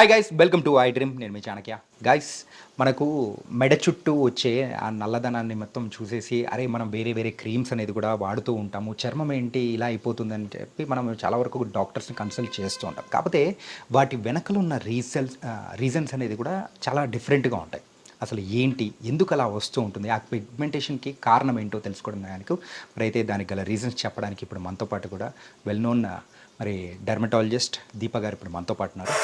Hi guys welcome to I dream నేను మీ Chanakya. Guys మనకు మెడ చుట్టూ వచ్చే ఆ నల్లదనాన్ని మొత్తం చూసేసి అరే మనం వేరే వేరే క్రీమ్స్ అనేది కూడా వాడుతూ ఉంటాము. చర్మం ఏంటి ఇలా అయిపోతుందని చెప్పి మనం చాలా వరకు డాక్టర్స్ని కన్సల్ట్ చేస్తూ ఉంటాం. కాకపోతే వాటి వెనకలు ఉన్న రీజన్స్ రీజన్స్ అనేది కూడా చాలా డిఫరెంట్గా ఉంటాయి. అసలు ఏంటి ఎందుకు అలా వస్తూ ఉంటుంది ఆ పిగ్మెంటేషన్కి కారణం ఏంటో తెలుసుకోవడం దానికి అయితే దానికి గల రీజన్స్ చెప్పడానికి ఇప్పుడు మనతో పాటు కూడా వెల్ నోన్ మరి డెర్మటాలజిస్ట్ దీప గారు ఇప్పుడు మనతో పాటు ఉన్నారు.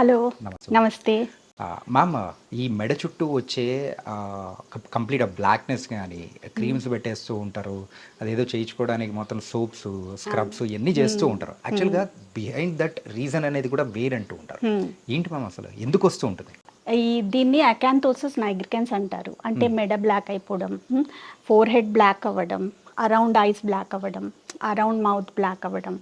హలో నమస్తే. మ్యామ్ ఈ మెడ చుట్టూ వచ్చే కంప్లీట్ బ్లాక్నెస్ కానీ క్రీమ్స్ పెట్టేస్తూ ఉంటారు అదేదో చేయించుకోవడానికి మొత్తం సోప్స్ స్క్రబ్స్ ఇవన్నీ చేస్తూ ఉంటారు. యాక్చువల్గా బిహైండ్ దట్ రీజన్ అనేది కూడా వేరంటూ ఉంటారు. ఏంటి మ్యామ్ అసలు? ఎందుకు వస్తూ ఉంటుంది? ఈ దీన్ని అకాంతోసిస్ నైగ్రికెన్స్ అంటారు. అంటే మెడ బ్లాక్ అయిపోవడం ఫోర్ హెడ్ బ్లాక్ అవ్వడం అరౌండ్ ఐస్ బ్లాక్ అవ్వడం అరౌండ్ మౌత్ బ్లాక్ అవ్వడం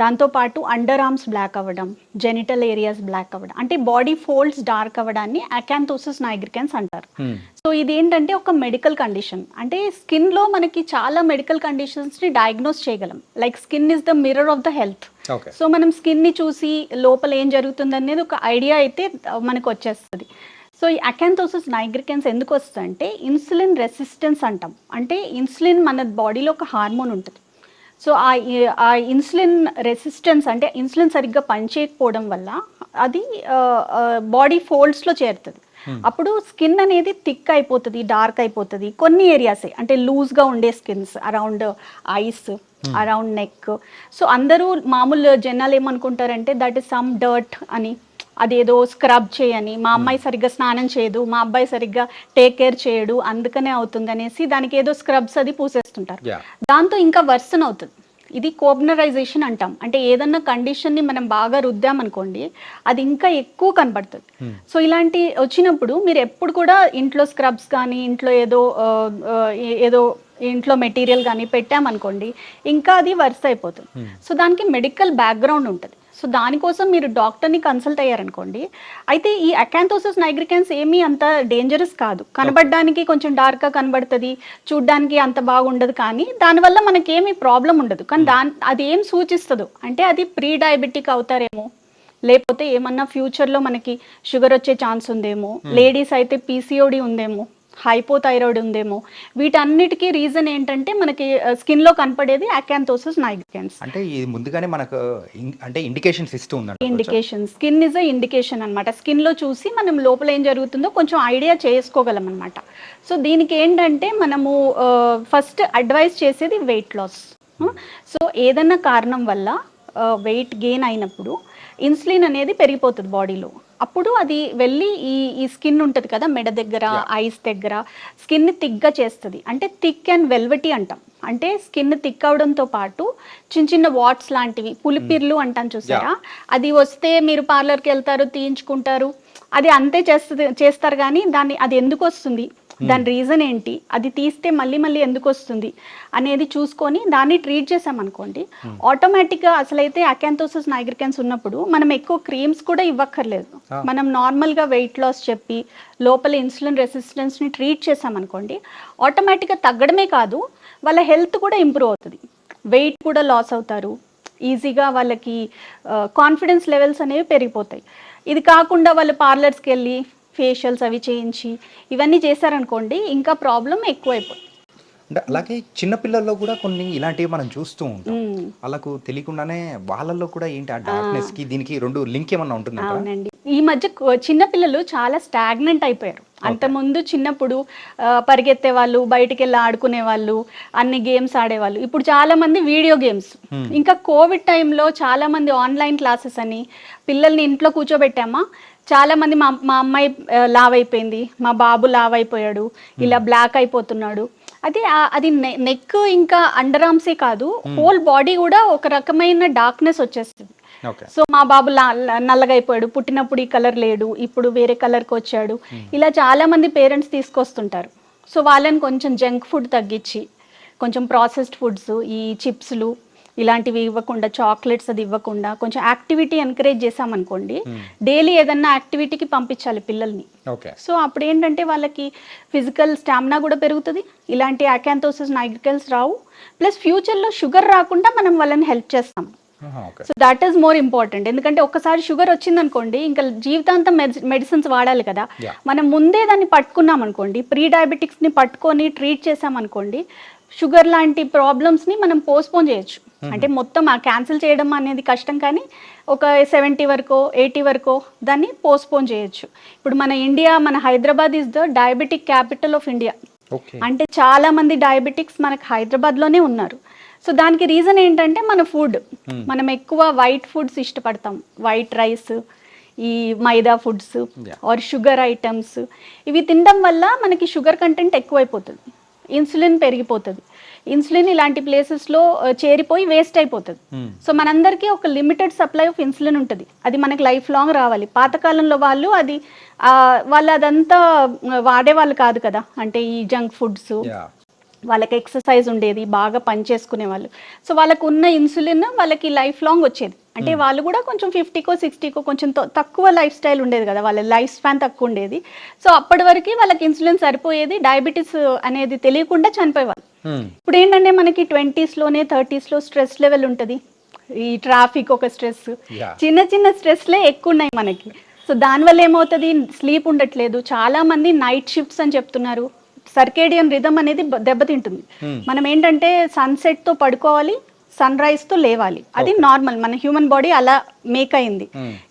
దాంతోపాటు అండర్ ఆర్మ్స్ బ్లాక్ అవ్వడం జెనిటల్ ఏరియాస్ బ్లాక్ అవ్వడం. అంటే బాడీ ఫోల్డ్స్ డార్క్ అవ్వడాన్ని అకాంతోసిస్ నైగ్రికెన్స్ అంటారు. Hmm. సో ఇది ఏంటంటే ఒక మెడికల్ కండిషన్. అంటే స్కిన్లో మనకి చాలా మెడికల్ కండిషన్స్ని డయాగ్నోస్ చేయగలం. Like skin is the mirror of the health. So మనం స్కిన్ని చూసి లోపల ఏం జరుగుతుంది అనేది ఒక ఐడియా అయితే మనకు వచ్చేస్తుంది. సో ఈ అకాంతోసిస్ నైగ్రికెన్స్ ఎందుకు వస్తుంది అంటే ఇన్సులిన్ రెసిస్టెన్స్ అంటాం. అంటే ఇన్సులిన్ మన బాడీలో ఒక హార్మోన్ ఉంటుంది. సో ఆ ఆ ఇన్సులిన్ రెసిస్టెన్స్ అంటే ఇన్సులిన్ సరిగ్గా పనిచేయకపోవడం వల్ల అది బాడీ ఫోల్డ్స్లో చేరుతుంది. అప్పుడు స్కిన్ అనేది థిక్ అయిపోతుంది డార్క్ అయిపోతుంది. కొన్ని ఏరియాసే అంటే లూజ్గా ఉండే skins around eyes around neck. So అందరూ మామూలు జనాలు ఏమనుకుంటారంటే దట్ ఇస్ సమ్ డర్ట్ అని. అదేదో స్క్రబ్ చేయని మా అమ్మాయి సరిగ్గా స్నానం చేయదు మా అబ్బాయి సరిగ్గా టేక్ కేర్ చేయడు అందుకనే అవుతుంది అనేసి దానికి ఏదో స్క్రబ్స్ అది పూసేస్తుంటారు. దాంతో ఇంకా వర్సన్ అవుతుంది. ఇది కోబ్నరైజేషన్ అంటాం. అంటే ఏదన్నా కండిషన్ని మనం బాగా రుద్దామనుకోండి అది ఇంకా ఎక్కువ కనబడుతుంది. సో ఇలాంటి వచ్చినప్పుడు మీరు ఎప్పుడు కూడా ఇంట్లో స్క్రబ్స్ కానీ ఇంట్లో ఏదో ఏదో ఇంట్లో మెటీరియల్ కానీ పెట్టామనుకోండి ఇంకా అది వర్స్ అయిపోతుంది. సో దానికి మెడికల్ బ్యాక్గ్రౌండ్ ఉంటుంది. సో దానికోసం మీరు డాక్టర్ని కన్సల్ట్ అయ్యారనుకోండి అయితే ఈ అకాంతోసిస్ నైగ్రికెన్స్ ఏమీ అంత డేంజరస్ కాదు. కనబడడానికి కొంచెం డార్క్గా కనబడుతుంది చూడ్డానికి అంత బాగుండదు కానీ దానివల్ల మనకేమీ ప్రాబ్లం ఉండదు. కానీ దాని అది ఏం సూచిస్తుందో? అంటే అది ప్రీ డయాబెటిక్ అవుతారేమో లేకపోతే ఏమన్నా ఫ్యూచర్లో మనకి షుగర్ వచ్చే ఛాన్స్ ఉందేమో లేడీస్ అయితే పీసీఓడి ఉందేమో హైపోథైరాయిడ్ ఉందేమో వీటన్నిటికీ రీజన్ ఏంటంటే మనకి స్కిన్లో కనపడేది అకాంతోసిస్ నైగ్రికెన్స్. అంటే ఇది ముందుగానే మనకు అంటే ఇండికేషన్స్ ఇస్తూ ఉందంట indication. Skin is a indication అనమాట స్కిన్లో చూసి మనం లోపల ఏం జరుగుతుందో కొంచెం ఐడియా చేసుకోగలం అనమాట సో దీనికి ఏంటంటే మనము ఫస్ట్ అడ్వైస్ చేసేది వెయిట్ లాస్. సో ఏదన్నా కారణం వల్ల వెయిట్ గెయిన్ అయినప్పుడు ఇన్సులిన్ అనేది పెరిగిపోతుంది బాడీలో. అప్పుడు అది వెళ్ళి ఈ ఈ స్కిన్ ఉంటుంది కదా మెడ దగ్గర ఐస్ దగ్గర స్కిన్ని థిక్గా చేస్తుంది. అంటే థిక్ అండ్ వెల్వెటీ అంటాం. అంటే స్కిన్ థిక్ అవడంతో పాటు చిన్న చిన్న వాట్స్ లాంటివి పులిపిర్లు అంటాం చూసారా? అది వస్తే మీరు పార్లర్కి వెళ్తారు తీయించుకుంటారు. అది అంతే చేస్తుంది చేస్తారు కానీ దాన్ని అది ఎందుకు వస్తుంది? దాని రీజన్ ఏంటి? అది తీస్తే మళ్ళీ మళ్ళీ ఎందుకు వస్తుంది? అనేది చూసుకొని దాన్ని ట్రీట్ చేసామనుకోండి ఆటోమేటిక్గా అసలైతే అకాంతోసిస్ నైగ్రికెన్స్ ఉన్నప్పుడు మనం ఎక్కువ క్రీమ్స్ కూడా ఇవ్వక్కర్లేదు. మనం నార్మల్గా వెయిట్ లాస్ చెప్పి లోపల ఇన్సులిన్ రెసిస్టెన్స్ని ట్రీట్ చేసామనుకోండి ఆటోమేటిక్గా తగ్గడమే కాదు వాళ్ళ హెల్త్ కూడా ఇంప్రూవ్ అవుతుంది. వెయిట్ కూడా లాస్ అవుతారు. ఈజీగా వాళ్ళకి కాన్ఫిడెన్స్ లెవెల్స్ అనేవి పెరిగిపోతాయి. ఇది కాకుండా వాళ్ళు పార్లర్స్కి వెళ్ళి ఫేషియల్స్ అవి చేయించి ఇవన్నీ చేశారనుకోండి ఇంకా ప్రాబ్లం ఎక్కువైపోతుంది. అంటే అలాగే చిన్నపిల్లల్లో కూడా కొన్ని ఇలాంటివి మనం చూస్తూ ఉంటాం. వాళ్ళకు తెలియకుండానే వాళ్ళల్లో కూడా ఏంటి ఆ డార్క్నెస్కి దీనికి రెండు లింక్ ఏమన్నా ఉంటుందంట అవునండి. ఈ మధ్య చిన్నపిల్లలు చాలా స్టాగ్నెంట్ అయిపోయారు. అంతకుముందు చిన్నప్పుడు పరిగెత్తే వాళ్ళు బయటికి వెళ్ళి ఆడుకునే వాళ్ళు అన్ని గేమ్స్ ఆడేవాళ్ళు. ఇప్పుడు చాలా మంది వీడియో గేమ్స్. ఇంకా కోవిడ్ టైంలో చాలా మంది ఆన్లైన్ క్లాసెస్ అని పిల్లల్ని ఇంట్లో కూర్చోబెట్టామా? చాలా మంది మా మా అమ్మాయి లావ్ అయిపోయింది మా బాబు లావ్ అయిపోయాడు ఇలా బ్లాక్ అయిపోతున్నాడు. అది అది నెక్ ఇంకా అండర్ ఆర్మ్సే కాదు. హోల్ బాడీ కూడా ఒక రకమైన డార్క్నెస్ వచ్చేస్తుంది. సో మా బాబు నల్లగా అయిపోయాడు పుట్టినప్పుడు ఈ కలర్ లేడు. ఇప్పుడు వేరే కలర్కి వచ్చాడు. ఇలా చాలా మంది పేరెంట్స్ తీసుకొస్తుంటారు. సో వాళ్ళని కొంచెం జంక్ ఫుడ్ తగ్గించి కొంచెం ప్రాసెస్డ్ ఫుడ్స్ ఈ చిప్స్లు ఇలాంటివి ఇవ్వకుండా చాక్లెట్స్ అది ఇవ్వకుండా కొంచెం యాక్టివిటీ ఎంకరేజ్ చేసామనుకోండి డైలీ ఏదన్నా యాక్టివిటీకి పంపించాలి పిల్లల్ని. సో అప్పుడు ఏంటంటే వాళ్ళకి ఫిజికల్ స్టామినా కూడా పెరుగుతుంది. ఇలాంటి అకాంతోసిస్ నైగ్రికల్స్ రావు. ప్లస్ ఫ్యూచర్లో షుగర్ రాకుండా మనం వాళ్ళని హెల్ప్ చేస్తాం. So that is more important ఎందుకంటే ఒకసారి షుగర్ వచ్చిందనుకోండి ఇంకా జీవితాంతం మెడిసిన్స్ వాడాలి కదా. మనం ముందే దాన్ని పట్టుకున్నాం అనుకోండి ప్రీ డయాబెటిక్స్ని పట్టుకొని ట్రీట్ చేసామనుకోండి షుగర్ లాంటి ప్రాబ్లమ్స్ని మనం పోస్ట్పోన్ చేయొచ్చు. అంటే మొత్తం ఆ క్యాన్సిల్ చేయడం అనేది కష్టం కానీ ఒక సెవెంటీ వరకు ఎయిటీ వరకు దాన్ని పోస్ట్పోన్ చేయొచ్చు. ఇప్పుడు మన ఇండియా మన Hyderabad is the diabetic capital of India అంటే చాలా మంది డయాబెటిక్స్ మనకు హైదరాబాద్లోనే ఉన్నారు. సో దానికి రీజన్ ఏంటంటే మన ఫుడ్ మనం ఎక్కువ వైట్ ఫుడ్స్ ఇష్టపడతాం. వైట్ రైస్ ఈ maida foods. Or sugar items ఇవి తినడం వల్ల మనకి షుగర్ కంటెంట్ ఎక్కువైపోతుంది. ఇన్సులిన్ పెరిగిపోతుంది. ఇన్సులిన్ ఇలాంటి ప్లేసెస్లో చేరిపోయి వేస్ట్ అయిపోతుంది. Hmm. సో మనందరికీ ఒక లిమిటెడ్ సప్లై ఆఫ్ ఇన్సులిన్ ఉంటుంది. అది మనకి లైఫ్ లాంగ్ రావాలి. పాతకాలంలో వాళ్ళు అది వాళ్ళు అదంతా వాడేవాళ్ళు కాదు కదా. అంటే ఈ జంక్ ఫుడ్స్ వాళ్ళకి ఎక్సర్సైజ్ ఉండేది బాగా పనిచేసుకునే వాళ్ళు సో వాళ్ళకు ఉన్న ఇన్సులిన్ వాళ్ళకి లైఫ్ లాంగ్ వచ్చేది. అంటే వాళ్ళు కూడా కొంచెం ఫిఫ్టీకో సిక్స్టీకో కొంచెం తక్కువ లైఫ్ స్టైల్ ఉండేది కదా వాళ్ళ లైఫ్ స్పాన్ తక్కువ ఉండేది. సో అప్పటి వరకు వాళ్ళకి ఇన్సులిన్ సరిపోయేది డయాబెటీస్ అనేది తెలియకుండా చనిపోయేవాళ్ళు. ఇప్పుడు ఏంటంటే మనకి ట్వంటీస్లోనే థర్టీస్లో స్ట్రెస్ లెవెల్ ఉంటుంది. ఈ ట్రాఫిక్ ఒక స్ట్రెస్. చిన్న చిన్న స్ట్రెస్లే ఎక్కువ ఉన్నాయి మనకి. సో దానివల్ల ఏమవుతుంది? స్లీప్ ఉండట్లేదు. చాలా మంది నైట్ షిఫ్ట్స్ అని చెప్తున్నారు. సర్కేడియన్ రిధమ్ అనేది దెబ్బతింటుంది. మనం ఏంటంటే సన్సెట్తో పడుకోవాలి సన్ రైజ్తో లేవాలి. అది నార్మల్ మన హ్యూమన్ బాడీ అలా మేక్ అయింది.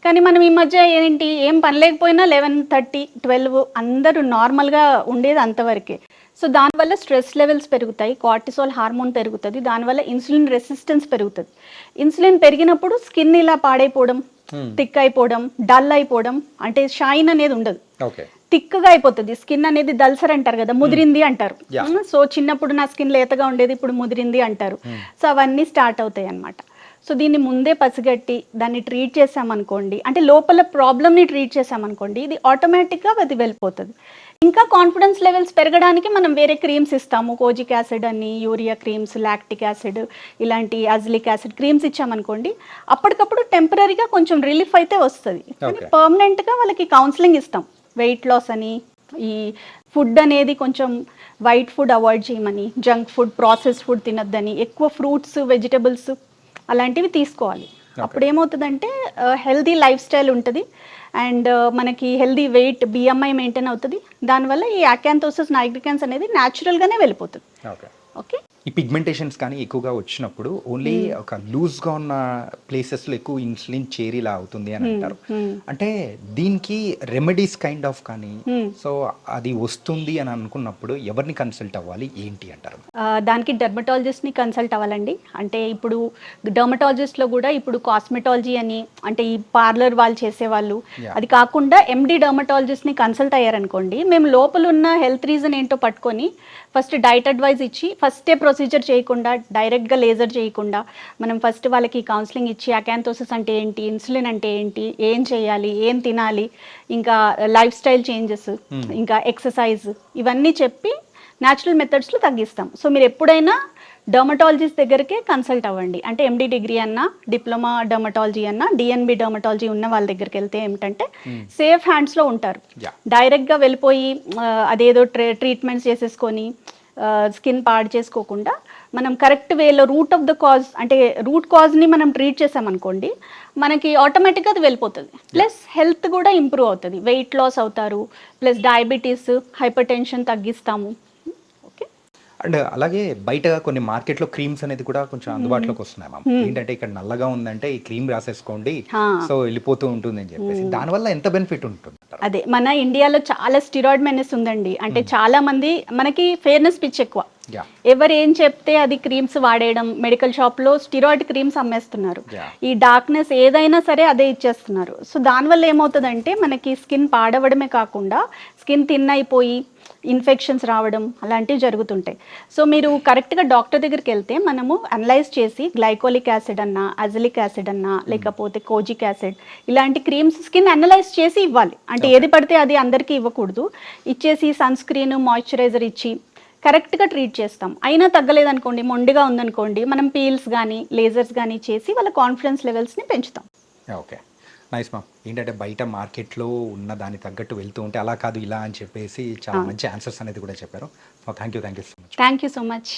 కానీ మనం ఈ మధ్య ఏంటి ఏం పని లేకపోయినా లెవెన్ థర్టీ ట్వెల్వ్ అందరూ నార్మల్గా ఉండేది అంతవరకే. సో దానివల్ల స్ట్రెస్ లెవెల్స్ పెరుగుతాయి కార్టిసోల్ హార్మోన్ పెరుగుతుంది దానివల్ల ఇన్సులిన్ రెసిస్టెన్స్ పెరుగుతుంది. ఇన్సులిన్ పెరిగినప్పుడు స్కిన్ ఇలా పాడైపోవడం థిక్ అయిపోవడం డల్ అయిపోవడం అంటే షైన్ అనేది ఉండదు. థిక్గా అయిపోతుంది స్కిన్ అనేది దల్సర్ అంటారు కదా ముదిరింది అంటారు. Yeah. సో చిన్నప్పుడు నా స్కిన్ లేతగా ఉండేది ఇప్పుడు ముదిరింది అంటారు. సో అవన్నీ స్టార్ట్ అవుతాయి అన్నమాట. సో దీన్ని ముందే పసిగట్టి దాన్ని ట్రీట్ చేసామనుకోండి అంటే లోపల ప్రాబ్లమ్ని ట్రీట్ చేసామనుకోండి ఇది ఆటోమేటిక్గా అది వెళ్ళిపోతుంది. ఇంకా కాన్ఫిడెన్స్ లెవెల్స్ పెరగడానికి మనం వేరే క్రీమ్స్ ఇస్తాము. కోజిక్ యాసిడ్ అని యూరియా క్రీమ్స్ లాక్టిక్ యాసిడ్ ఇలాంటి అజిలిక్ యాసిడ్ క్రీమ్స్ ఇచ్చామనుకోండి అప్పటికప్పుడు టెంపరీగా కొంచెం రిలీఫ్ అయితే వస్తుంది. పర్మనెంట్గా వాళ్ళకి కౌన్సిలింగ్ ఇస్తాం. వెయిట్ లాస్ అని ఈ ఫుడ్ అనేది కొంచెం వైట్ ఫుడ్ అవాయిడ్ చేయమని జంక్ ఫుడ్ ప్రాసెస్ ఫుడ్ తినొద్దని ఎక్కువ ఫ్రూట్స్ వెజిటబుల్స్ అలాంటివి తీసుకోవాలి. అప్పుడు ఏమవుతుందంటే హెల్దీ లైఫ్ స్టైల్ ఉంటుంది. అండ్ మనకి హెల్దీ వెయిట్ బిఎంఐ మెయింటైన్ అవుతుంది. దానివల్ల ఈ అకాంతోసిస్ నైగ్రికన్స్ అనేది న్యాచురల్గానే వెళ్ళిపోతుంది. ఓకే ఓకే ఈ పిగ్మెంటేషన్స్ కానీ ఎక్కువగా వచ్చినప్పుడు ఓన్లీ ఒక లూజ్గా ఉన్న ప్లేసెస్లో ఎక్కువ ఇన్సులిన్ చేరిలా అవుతుంది అని అంటారు. అంటే దీనికి రెమెడీస్ కైండ్ ఆఫ్ కానీ సో అది వస్తుంది అని అనుకున్నప్పుడు ఎవరిని కన్సల్ట్ అవ్వాలి ఏంటి అంటారు? దానికి డెర్మటాలజిస్ట్ని కన్సల్ట్ అవ్వాలండి. అంటే ఇప్పుడు డెర్మటాలజిస్ట్లో కూడా ఇప్పుడు కాస్మెటాలజీ అని అంటే ఈ పార్లర్ వాళ్ళు చేసేవాళ్ళు. అది కాకుండా ఎండి డెర్మటాలజిస్ట్ని కన్సల్ట్ అయ్యారనుకోండి మేము లోపల ఉన్న హెల్త్ రీజన్ ఏంటో పట్టుకొని ఫస్ట్ డైట్ అడ్వైజ్ ఇచ్చి ఫస్టే ప్రొసీజర్ చేయకుండా డైరెక్ట్గా లేజర్ చేయకుండా మనం ఫస్ట్ వాళ్ళకి కౌన్సిలింగ్ ఇచ్చి అకాంతోసిస్ అంటే ఏంటి ఇన్సులిన్ అంటే ఏంటి ఏం చేయాలి ఏం తినాలి ఇంకా లైఫ్ స్టైల్ చేంజెస్ ఇంకా ఎక్సర్సైజ్ ఇవన్నీ చెప్పి న్యాచురల్ మెథడ్స్లో తగ్గిస్తాం. సో మీరు ఎప్పుడైనా డర్మటాలజిస్ట్ దగ్గరికే కన్సల్ట్ అవ్వండి. అంటే ఎండి డిగ్రీ అన్న డిప్లొమా డర్మటాలజీ అన్న డిఎన్బి డర్మటాలజీ ఉన్న వాళ్ళ దగ్గరికి వెళ్తే ఏమిటంటే సేఫ్ హ్యాండ్స్లో ఉంటారు. డైరెక్ట్గా వెళ్ళిపోయి అదేదో ట్రే ట్రీట్మెంట్స్ చేసేసుకొని స్కిన్ పాడు చేసుకోకుండా మనం కరెక్ట్ వేలో రూట్ ఆఫ్ ద కాజ్ అంటే రూట్ కాజ్ని మనం ట్రీట్ చేసామనుకోండి మనకి ఆటోమేటిక్గా అది వెళ్ళిపోతుంది. ప్లస్ హెల్త్ కూడా ఇంప్రూవ్ అవుతుంది. వెయిట్ లాస్ అవుతారు. ప్లస్ డయాబెటీస్ హైపర్ టెన్షన్ తగ్గిస్తాము. అండ్ అలాగే బయట కొన్ని మార్కెట్లో క్రీమ్స్ అనేది కూడా కొంచెం అందుబాటులోకి వస్తున్నాయి మ్యామ్. ఏంటంటే ఇక్కడ నల్లగా ఉందంటే ఈ క్రీమ్ రాసేసుకోండి. సో వెళ్ళిపోతూ ఉంటుంది అని చెప్పేసి. దానివల్ల ఎంత బెనిఫిట్ ఉంటుంది? అదే మన ఇండియాలో చాలా స్టిరాయిడ్ మెనెస్ ఉందండి. అంటే చాలా మంది మనకి ఫేర్నెస్ పిచ్ ఎక్కువ. ఎవరు ఏం చెప్తే అది క్రీమ్స్ వాడేయడం మెడికల్ షాప్లో స్టిరాయిడ్ క్రీమ్స్ అమ్మేస్తున్నారు. ఈ డార్క్నెస్ ఏదైనా సరే అదే ఇచ్చేస్తున్నారు. సో దానివల్ల ఏమవుతుందంటే మనకి స్కిన్ పాడవడమే కాకుండా స్కిన్ థిన్ అయిపోయి ఇన్ఫెక్షన్స్ రావడం అలాంటివి జరుగుతుంటాయి. సో మీరు కరెక్ట్గా డాక్టర్ దగ్గరికి వెళ్తే మనము అనలైజ్ చేసి గ్లైకోలిక్ యాసిడ్ అన్నా అజిలిక్ యాసిడ్ అన్నా లేకపోతే కోజిక్ యాసిడ్ ఇలాంటి క్రీమ్స్ స్కిన్ అనలైజ్ చేసి ఇవ్వాలి. అంటే ఏది పడితే అది అందరికీ ఇవ్వకూడదు. ఇచ్చేసి సన్ స్క్రీన్ మాయిశ్చరైజర్ ఇచ్చి కరెక్ట్గా ట్రీట్ చేస్తాం. అయినా తగ్గలేదనుకోండి మొండిగా ఉందనుకోండి మనం పీల్స్ కానీ లేజర్స్ కానీ చేసి వాళ్ళ కాన్ఫిడెన్స్ లెవెల్స్ని పెంచుతాం. ఓకే. నైస్ మ్యామ్ ఏంటంటే బయట మార్కెట్లో ఉన్న దాని తగ్గట్టు వెళ్తూ ఉంటే అలా కాదు ఇలా అని చెప్పేసి చాలా మంచి ఆన్సర్స్ అనేది కూడా చెప్పారు. Thank you thank you so much thank you so much